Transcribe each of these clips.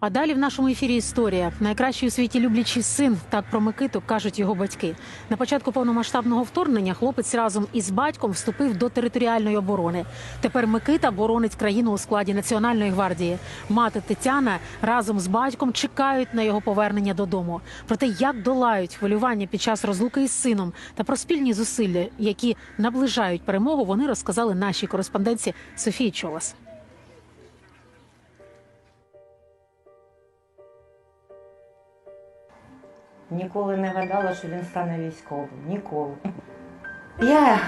А далі в нашому ефірі історія. Найкращий у світі люблячий син. Так про Микиту кажуть його батьки. На початку повномасштабного вторгнення хлопець разом із батьком вступив до територіальної оборони. Тепер Микита боронить країну у складі Національної гвардії. Мати Тетяна разом з батьком чекають на його повернення додому. Про те, як долають хвилювання під час розлуки із сином та про спільні зусилля, які наближають перемогу, вони розказали нашій кореспонденці Софії Чолас. Ніколи не гадала, що він стане військовим. Ніколи. Я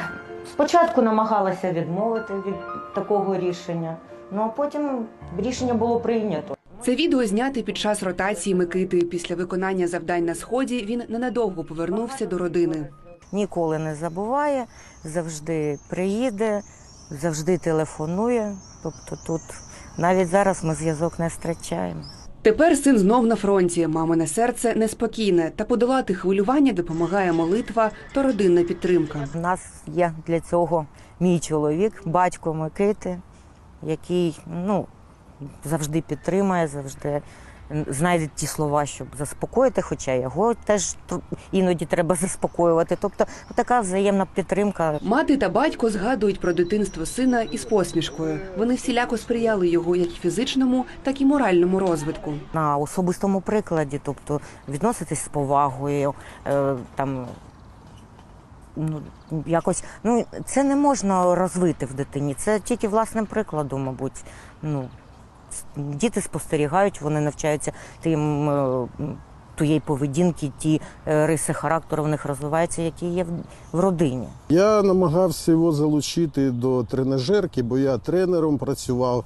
спочатку намагалася відмовити від такого рішення, ну а потім рішення було прийнято. Це відео зняте під час ротації Микити. Після виконання завдань на сході він ненадовго повернувся до родини. Ніколи не забуває, завжди приїде, завжди телефонує. Тобто тут навіть зараз ми зв'язок не втрачаємо. Тепер син знов на фронті. Мамине серце неспокійне, та подолати хвилювання допомагає молитва та родинна підтримка. У нас є для цього мій чоловік, батько Микити, який ну, завжди підтримує, завжди знайде ті слова, щоб заспокоїти, хоча його теж іноді треба заспокоювати. Тобто така взаємна підтримка. Мати та батько згадують про дитинство сина із посмішкою. Вони всіляко сприяли його як фізичному, так і моральному розвитку. на особистому прикладі, тобто відноситись з повагою, е, там ну якось ну це не можна розвити в дитині. Це тільки власним прикладом, мабуть. Ну діти спостерігають, вони навчаються тим. е, Тієї поведінки, ті е, риси характеру в них розвиваються, які є в, родині. Я намагався його залучити до тренажерки, бо я тренером працював.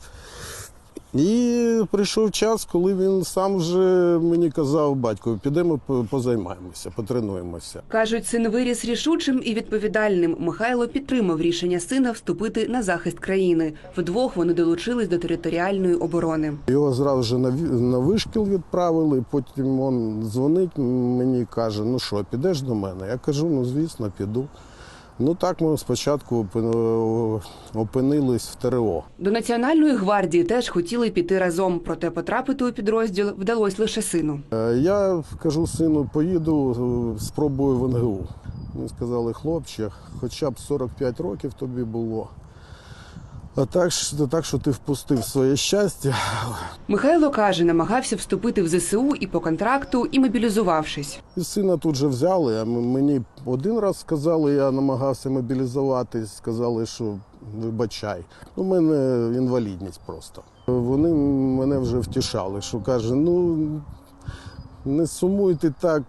І прийшов час, коли він сам вже мені казав, батько, підемо позаймаємося, потренуємося. Кажуть, син виріс рішучим і відповідальним. Михайло підтримав рішення сина вступити на захист країни. Вдвох вони долучились до територіальної оборони. Його зразу ж на вишкіл відправили, потім він дзвонить мені каже, ну що, підеш до мене? Я кажу, ну звісно, піду. Ну так ми спочатку опи- опинились в ТРО. До національної гвардії теж хотіли піти разом, проте потрапити у підрозділ вдалося лише сину. Е, Я кажу сину, поїду, е, спробую в НГУ. Ми сказали, хлопче, хоча б 45 років тобі було. А так, що- так що ти впустив своє щастя. Михайло каже, намагався вступити в ЗСУ і по контракту, і мобілізувавшись. І сина тут же взяли. А мені один раз сказали, я намагався мобілізуватись, сказали, що вибачай. У мене інвалідність просто. Вони мене вже втішали, що каже, ну не сумуйте так,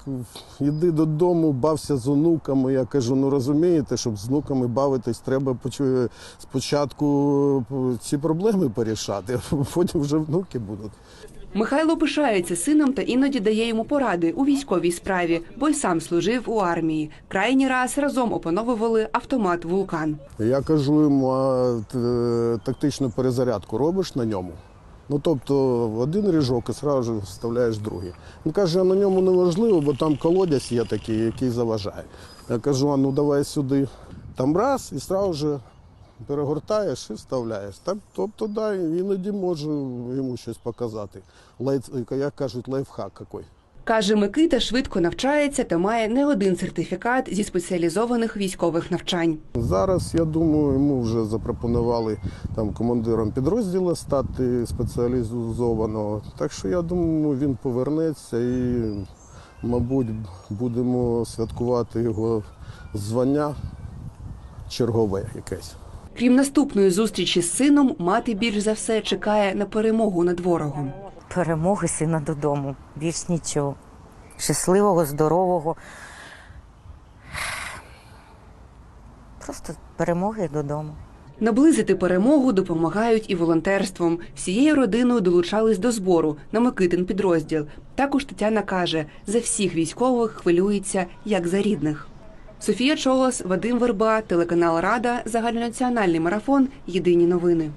іди додому, бався з онуками. Я кажу, ну розумієте, щоб з онуками бавитись, треба спочатку е, ці проблеми порішати, а потім вже внуки будуть. Михайло пишається сином та іноді дає йому поради у військовій справі, бо й сам служив у армії. Крайній раз разом опановували автомат Вулкан. Я кажу йому, а тактичну перезарядку робиш на ньому. Ну тобто один ріжок і одразу вставляєш другий. Він каже, на ньому не важливо, бо там колодязь є такий, який заважає. Я кажу, а ну давай сюди. Там раз і одразу же перегортаєш і вставляєш. Так, тобто, да, іноді можу йому щось показати. Лайф, як кажуть, лайфхак який. Каже, Микита швидко навчається та має не один сертифікат зі спеціалізованих військових навчань. Зараз, я думаю, йому вже запропонували там командиром підрозділу стати спеціалізованого. Так що я думаю, він повернеться і, мабуть, будемо святкувати його звання чергове якесь. Крім наступної зустрічі з сином, мати більш за все чекає на перемогу над ворогом. Перемоги сина додому. Більш нічого. Щасливого, здорового. Просто перемоги додому. Наблизити перемогу допомагають і волонтерством. Всією родиною долучались до збору на Микитин підрозділ. Також Тетяна каже, за всіх військових хвилюється як за рідних. Софія Чолос, Вадим Верба, телеканал Рада, загальнонаціональний марафон. Єдині новини.